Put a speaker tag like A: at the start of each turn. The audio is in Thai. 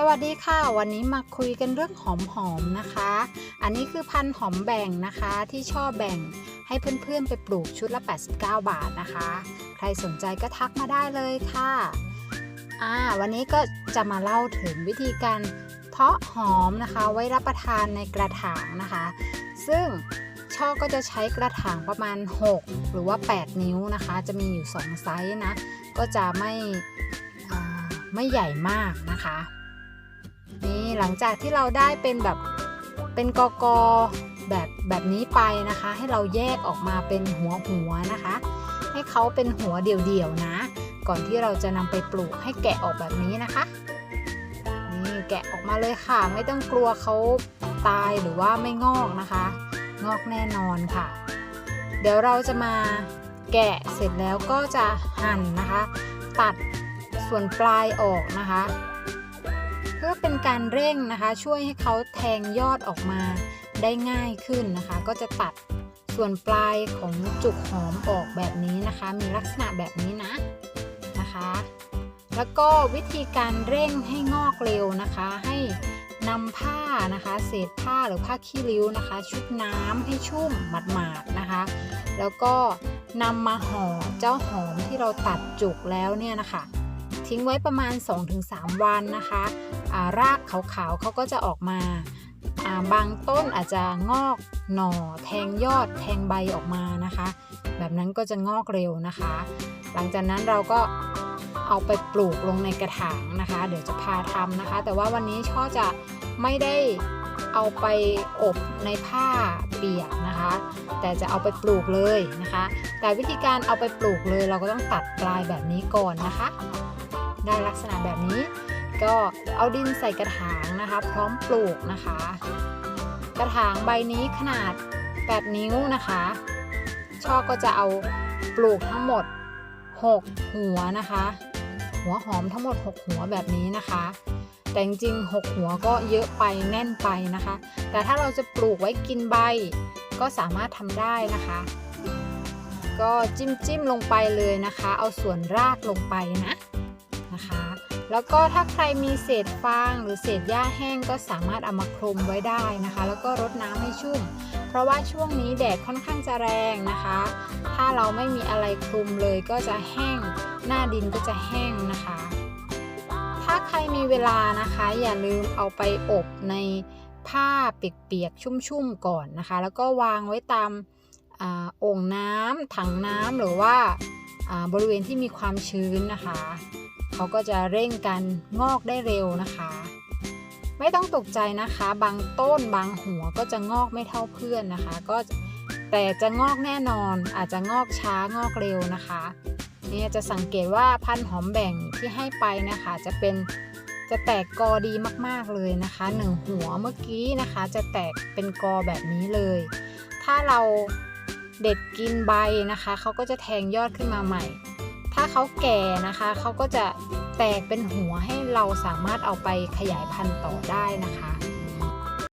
A: สวัสดีค่ะ วันนี้มาคุยกันเรื่องหอมหอมนะคะ อันนี้คือพันธุ์หอมแบ่งนะคะที่ชอบแบ่งให้เพื่อนๆไปปลูกชุดละ 89 บาทนะคะ ใครสนใจก็ทักมาได้เลยค่ะอ่าวันนี้ก็จะมาเล่าถึงวิธีการเพาะหอมนะคะไว้รับประทานในกระถางนะคะ ซึ่งช่อก็จะใช้กระถางประมาณ 6 หรือว่า 8 นิ้วนะคะ จะมีอยู่ 2 ไซส์นะ ก็จะไม่ไม่ใหญ่มากนะคะ นี่หลังจากที่เราได้เป็นแบบเป็นกอกอแบบแบบนี้ไปนะคะ ให้เราแยกออกมาเป็นหัวหัวนะคะ ให้เขาเป็นหัวเดี่ยวๆนะ ก่อนที่เราจะนำไปปลูกให้แกะออกแบบนี้นะคะนี่แกะออกมาเลยค่ะ ไม่ต้องกลัวเขาตายหรือว่าไม่งอกนะคะ งอกแน่นอนค่ะ เดี๋ยวเราจะมาแกะเสร็จแล้วก็จะหั่นนะคะ ตัดส่วนปลายออกนะคะ การเร่งนะคะ ช่วยให้เขาแทงยอดออกมาได้ง่ายขึ้นนะคะ ก็จะตัดส่วนปลายของจุกหอมออกแบบนี้นะคะ มีลักษณะแบบนี้นะนะคะ แล้วก็วิธีการเร่งให้งอกเร็วนะคะ ให้นำผ้านะคะ เศษผ้าหรือผ้าขี้ริ้วนะคะ ชุบน้ำให้ชุ่มหมาดๆนะคะ แล้วก็นำมาห่อเจ้าหอมที่เราตัดจุกแล้วเนี่ยนะคะ ทิ้งไว้ประมาณ 2-3 วันนะคะารากขาวๆเขาก็จะออกมาาบางต้นอาจจะงอกหน่อ แทงยอดแทงใบออกมานะคะ แบบนั้นก็จะงอกเร็วนะคะ หลังจากนั้นเราก็เอาไปปลูกลงในกระถางนะคะ เดี๋ยวจะพาทำนะคะ แต่ว่าวันนี้ช่อจะไม่ได้เอาไปอบในผ้าเปียกนะคะ แต่จะเอาไปปลูกเลยนะคะ แต่วิธีการเอาไปปลูกเลยเราก็ต้องตัดปลายแบบนี้ก่อนนะคะ ได้ลักษณะแบบนี้ ก็เอาดินใส่กระถางนะคะ พร้อมปลูกนะคะ กระถางใบนี้ขนาด 8 นิ้วนะคะ ช่อก็จะเอาปลูกทั้งหมด 6 หัวนะคะ หัวหอมทั้งหมด 6 หัวแบบนี้นะคะแต่จริงๆ6หัวก็เยอะไปแน่นไปนะคะ แต่ถ้าเราจะปลูกไว้กินใบ ก็สามารถทำได้นะคะ ก็จิ้มจิ้มลงไปเลยนะคะ เอาส่วนรากลงไปนะ นะคะ แล้วก็ถ้าใครมีเศษฟางหรือเศษหญ้าแห้งก็สามารถเอามาคลุมไว้ได้นะคะ แล้วก็รดน้ำให้ชุ่ม เพราะว่าช่วงนี้แดดค่อนข้างจะแรงนะคะ ถ้าเราไม่มีอะไรคลุมเลยก็จะแห้ง หน้าดินก็จะแห้งนะคะ ถ้าใครมีเวลานะคะ อย่าลืมเอาไปอบในผ้าเปียกๆชุ่มๆก่อนนะคะ แล้วก็วางไว้ตามอาโอ่งน้ำถังน้ำหรือว่าบริเวณที่มีความชื้นนะคะ เขาก็จะเร่งกันงอกได้เร็วนะคะ ไม่ต้องตกใจนะคะ บางต้นบางหัวก็จะงอกไม่เท่าเพื่อนนะคะ ก็แต่จะงอกแน่นอนอาจจะงอกช้างอกเร็วนะคะเนี่ยจะสังเกตว่าพันธุ์หอมแบ่งที่ให้ไปนะคะ จะเป็นจะแตกกอดีมากๆเลยนะคะหนึ่งหัวเมื่อกี้นะคะ จะแตกเป็นกอแบบนี้เลย ถ้าเราเด็ดกินใบนะคะเขาก็จะแทงยอดขึ้นมาใหม่ ถ้าเขาแก่นะคะเขาก็จะแตกเป็นหัวให้เราสามารถเอาไปขยายพันธุ์ต่อได้นะคะ